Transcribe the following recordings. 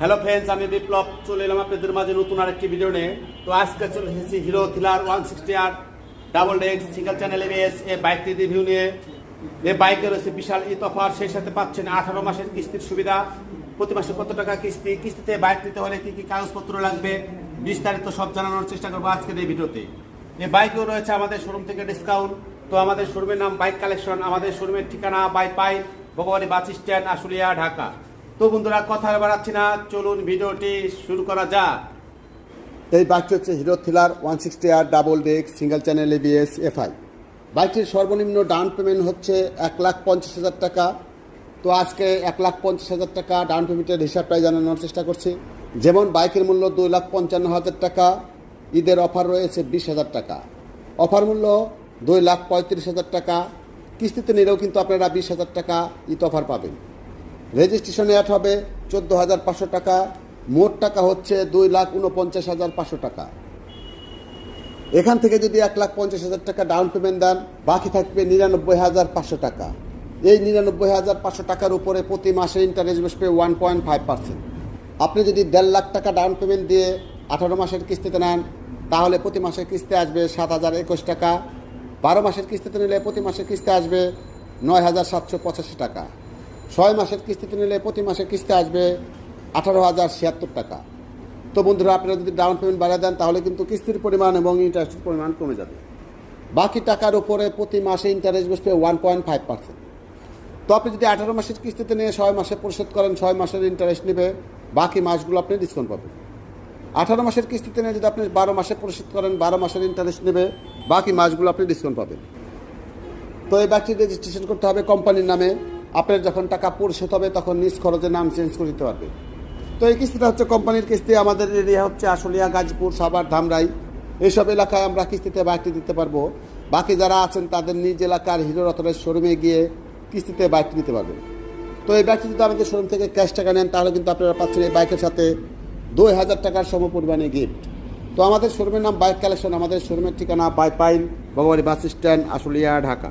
Hello friends আমি বিপ্লব। চলে এলাম আপনাদের মাঝে নতুন আরেকটি ভিডিও নিয়ে। তো আজকে চলে এসেছি Hero Thriller one sixty R double ডেক্স সিঙ্গেল চ্যানেল এবিএস এই বাইকটি রিভিউ নিয়ে। এই বাইকে রয়েছে বিশাল ঈদ অফার সেই সাথে পাচ্ছেন আঠারো মাসের কিস্তির সুবিধা। প্রতি মাসে কত টাকা কিস্তি, কিস্তিতে বাইক নিতে হলে কী কি কাগজপত্র লাগবে, বিস্তারিত সব জানানোর চেষ্টা করব আজকের এই ভিডিওতে এই বাইকেও রয়েছে আমাদের শোরুম থেকে ডিসকাউন্ট তো আমাদের শোরুমের নাম বাইক কালেকশন আমাদের শোরুমের ঠিকানা Baipail ভগবানী bus stand, Ashulia, Dhaka. তো বন্ধুরা, কথা বাড়াচ্ছি না। চলুন ভিডিওটি শুরু করা যাক। এই বাইকটি হচ্ছে Hero Thriller one sixty R double disc, single channel ABS FI বাইকটির সর্বনিম্ন ডাউন পেমেন্ট হচ্ছে এক লাখ পঞ্চাশ হাজার টাকা। তো আজকে এক লাখ পঞ্চাশ হাজার টাকা ডাউন পেমেন্টের হিসাবটাই জানানোর চেষ্টা করছি। যেমন বাইকের মূল্য দুই লাখ পঞ্চান্ন হাজার টাকা, ঈদের অফার রয়েছে বিশ হাজার টাকা। অফার মূল্য দুই লাখ পঁয়ত্রিশ হাজার টাকা। কিস্তিতে নিলেও কিন্তু আপনারা বিশ হাজার টাকা ঈদ অফার পাবেন। রেজিস্ট্রেশন অ্যাড হবে চোদ্দ হাজার পাঁচশো টাকা, মোট টাকা হচ্ছে দুই লাখ উনপঞ্চাশ হাজার পাঁচশো টাকা। এখান থেকে যদি এক লাখ পঞ্চাশ হাজার টাকা ডাউন পেমেন্ট দেন, বাকি থাকবে নিরানব্বই হাজার পাঁচশো টাকা। এই নিরানব্বই হাজার পাঁচশো টাকার উপরে প্রতি মাসে ইন্টারেস্ট বসবে ওয়ান পয়েন্ট ফাইভ পার্সেন্ট। আপনি যদি দেড় লাখ টাকা ডাউন পেমেন্ট দিয়ে আঠারো মাসের কিস্তিতে নেন, তাহলে প্রতি মাসের কিস্তি আসবে সাত হাজার একুশ টাকা। বারো মাসের কিস্তিতে নিলে প্রতি মাসের কিস্তি আসবে নয় হাজার সাতশো পঁচাশি টাকা। ছয় মাসের কিস্তিতে নিলে প্রতি মাসে কিস্তি আসবে আঠারো হাজার ছিয়াত্তর টাকা। তো বন্ধুরা, আপনারা যদি ডাউন পেমেন্ট বাড়িয়ে দেন, তাহলে কিন্তু কিস্তির পরিমাণ এবং ইন্টারেস্টের পরিমাণ কমে যাবে। বাকি টাকার উপরে প্রতি মাসে ইন্টারেস্ট বসবে ওয়ান পয়েন্ট ফাইভ পার্সেন্ট তো আপনি যদি আঠারো মাসের কিস্তিতে নিয়ে ছয় মাসে পরিশোধ করেন, ছয় মাসের ইন্টারেস্ট নেবে, বাকি মাসগুলো আপনি ডিসকাউন্ট পাবেন। আঠারো মাসের কিস্তিতে নিয়ে যদি আপনি বারো মাসে পরিশোধ করেন, বারো মাসের ইন্টারেস্ট নেবে, বাকি মাসগুলো আপনি ডিসকাউন্ট পাবেন। তো এই বাইকটি রেজিস্ট্রেশন করতে হবে কোম্পানির নামে। আপনার যখন টাকা পরিশোধ হবে, তখন নিজ খরচে নাম চেঞ্জ করে দিতে পারবে। তো এই কিস্তিটা হচ্ছে কোম্পানির কিস্তি, আমাদের এরিয়া হচ্ছে আশুলিয়া, গাজীপুর, সাভার, ধামরাই। এইসব এলাকায় আমরা কিস্তিতে বাইকটি দিতে পারব। বাকি যারা আছেন, তাদের নিজ এলাকার হিরো রতনের শোরুমে গিয়ে কিস্তিতে বাইকটি নিতে পারবেন। তো এই বাইকটি যদি আমাদের শোরুম থেকে ক্যাশ টাকা নেন, তাহলে কিন্তু আপনারা পাচ্ছেন এই বাইকের সাথে দুই হাজার টাকার সম পরিমাণে গিফট তো আমাদের শোরুমের নাম বাইক কালেকশন আমাদের শোরুমের ঠিকানা পাই পাইন ভগবানী বাস স্ট্যান্ড, আশুলিয়া, ঢাকা।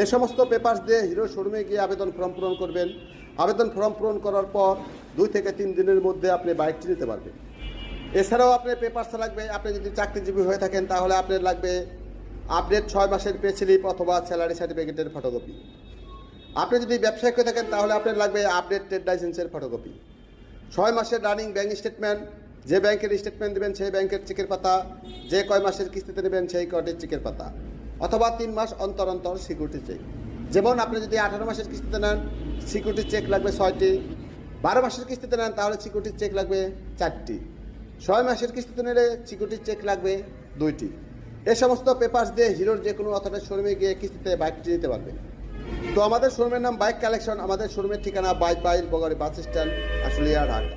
এই সমস্ত পেপার্স দিয়ে হিরো শোরুমে গিয়ে আবেদন ফর্ম পূরণ করবেন। আবেদন ফর্ম পূরণ করার পর দুই থেকে তিন দিনের মধ্যে আপনি বাইকটি নিতে পারবেন। এছাড়াও আপনার পেপার্স লাগবে, আপনি যদি চাকরিজীবী হয়ে থাকেন তাহলে আপনার লাগবে আপডেট ছয় মাসের পে স্লিপ অথবা স্যালারি সার্টিফিকেটের ফটোকপি আপনি যদি ব্যবসায়িক হয়ে থাকেন তাহলে আপনার লাগবে আপডেট ট্রেড লাইসেন্সের ফটোকপি ছয় মাসের রানিং ব্যাংক স্টেটমেন্ট যে ব্যাংকের স্টেটমেন্ট দেবেন সেই ব্যাংকের চেকের পাতা, যে কয় মাসের কিস্তিতে নেবেন সেই কয়টির চেকের পাতা। অথবা তিন মাস অন্তর অন্তর সিকিউরিটি চেক যেমন আপনি যদি আঠারো মাসের কিস্তিতে নেন সিকিউরিটি চেক লাগবে ছয়টি। বারো মাসের কিস্তিতে নেন, তাহলে সিকিউরিটি চেক লাগবে চারটি। ছয় মাসের কিস্তিতে নিলে সিকিউরিটি চেক লাগবে দুইটি। এ সমস্ত পেপার্স দিয়ে হিরোর যে কোনো অথরের শোরুমে গিয়ে কিস্তিতে বাইকটি নিতে পারবেন তো আমাদের শোরুমের নাম বাইক কালেকশন আমাদের শোরুমের ঠিকানা বাইক বাইল বগরি বাস স্ট্যান্ড, আশুলিয়া, ঢাকা।